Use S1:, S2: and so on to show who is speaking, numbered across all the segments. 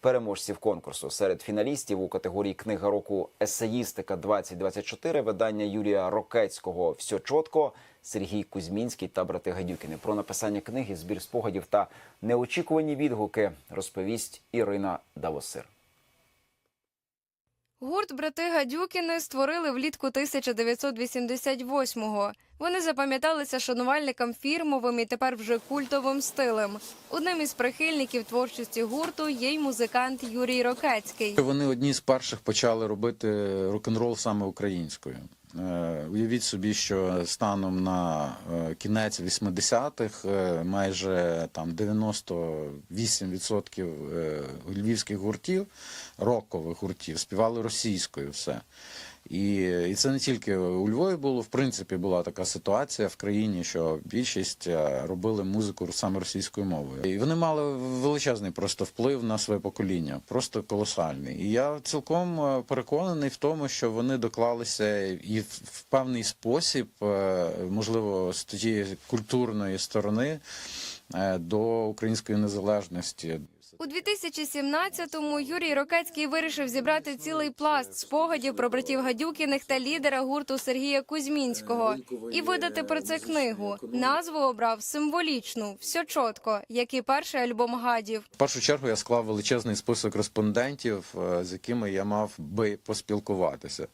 S1: переможців конкурсу. Серед фіналістів у категорії книга року Есеїстика 2024 видання Юрія Рокецького Все чотко, Сергій Кузьмінський та брати Гадюкіни. Про написання книги, збір спогадів та неочікувані відгуки розповість Ірина Давосир.
S2: Гурт брати Гадюкіни створили влітку 1988-го. Вони запам'яталися шанувальникам фірмовим і тепер вже культовим стилем. Одним із прихильників творчості гурту є й музикант Юрій Рокецький.
S3: Вони одні з перших почали робити рок-н-рол саме українською. Е, Уявіть собі, що станом на е, кінець 80-х е, майже там 98% е, львівських гуртів, рокових гуртів, співали російською все. І, і це не тільки у Львові було, в принципі, була така ситуація в країні, що більшість е, робили музику саме російською мовою. І вони мали величезний просто вплив на своє покоління, просто колосальний. І я цілком е, переконаний в тому, що вони доклалися і в, певний спосіб, е, можливо, з тієї культурної сторони до української незалежності.
S2: У 2017-му Юрій Рокецький вирішив зібрати цілий пласт спогадів про братів Гадюкіних та лідера гурту Сергія Кузьмінського і видати про це книгу. Назву обрав символічну «Все чотко», як і перший альбом гадів.
S3: В першу чергу я склав величезний список респондентів, е, з якими я мав би поспілкуватися.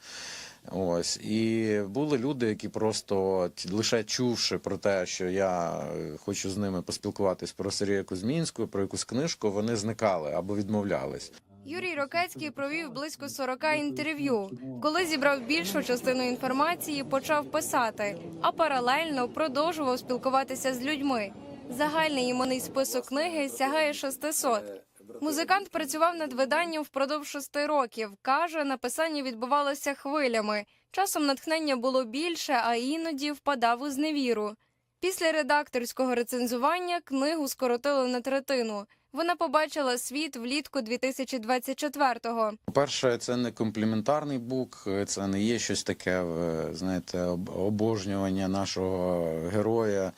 S3: Ось і були люди, які просто лише чувши про те, що я е, хочу з ними поспілкуватись про Сергія Кузьмінського, про якусь книжку, вони зникали або відмовлялись.
S2: Юрій Рокецький провів близько 40 інтерв'ю. Коли зібрав більшу частину інформації, почав писати, а паралельно продовжував спілкуватися з людьми. Загальний іменний список книги сягає 600. Музикант працював над виданням впродовж шести років. Каже, написання відбувалося хвилями. Часом натхнення було більше, а іноді впадав у зневіру. Після редакторського рецензування книгу скоротили на третину. Вона побачила світ влітку 2024-го.
S3: По-перше, це не компліментарний бук, це не є щось таке, е, знаєте, обожнювання нашого героя.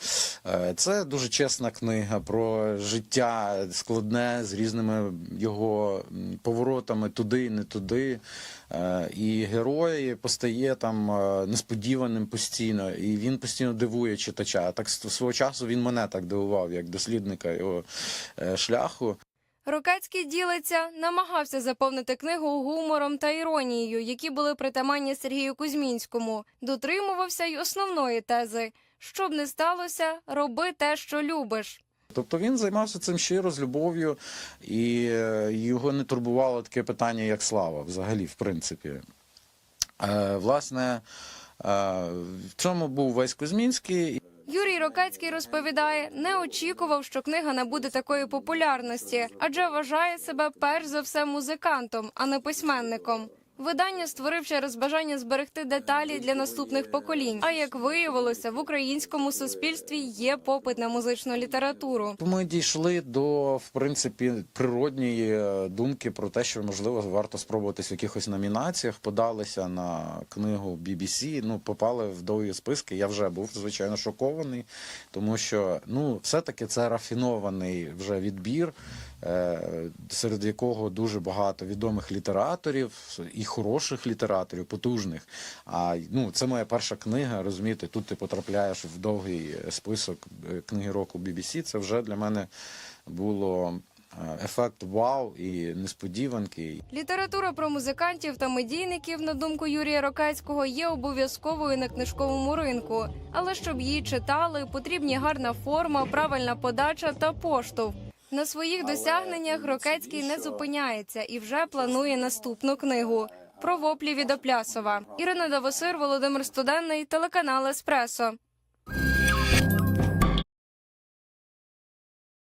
S3: Е, Це дуже чесна книга про життя складне з різними його поворотами туди і не туди. Е, І герой постає там несподіваним постійно, і він постійно дивує читача. Так свого часу він мене так дивував, як дослідника його е, шляху.
S2: Рокецький ділиться, намагався заповнити книгу гумором та іронією, які були притаманні Сергію Кузьмінському. Дотримувався й основної тези: щоб не сталося, роби те, що любиш.
S3: Тобто він займався цим щиро з любов'ю, і е, його не турбувало таке питання, як слава, взагалі, в принципі. Е, Власне, е, в цьому був весь Кузьмінський.
S2: Юрій Рокецький розповідає, не очікував, що книга набуде такої популярності, адже вважає себе перш за все музикантом, а не письменником. Видання створив через бажання зберегти деталі для наступних поколінь. А як виявилося, в українському суспільстві є попит на музичну літературу.
S3: Ми дійшли до, в принципі, природньої е, думки про те, що можливо варто спробуватись в якихось номінаціях. Подалися на книгу BBC, ну попали в довгі списки. Я вже був звичайно шокований, тому що ну, все-таки це рафінований вже відбір. Е, Серед якого дуже багато відомих літераторів і хороших літераторів, потужних. А ну це моя перша книга. Розумієте, тут ти потрапляєш в довгий список е, книги року BBC. Це вже для мене було е, ефект вау і несподіванки.
S2: Література про музикантів та медійників, на думку Юрія Рокацького, є обов'язковою на книжковому ринку. Але щоб її читали, потрібні гарна форма, правильна подача та поштовх. На своїх досягненнях Рокецький не зупиняється і вже планує наступну книгу про воплі від Оплясова. Ірина Давосир, Володимир Студенний, телеканал Еспресо.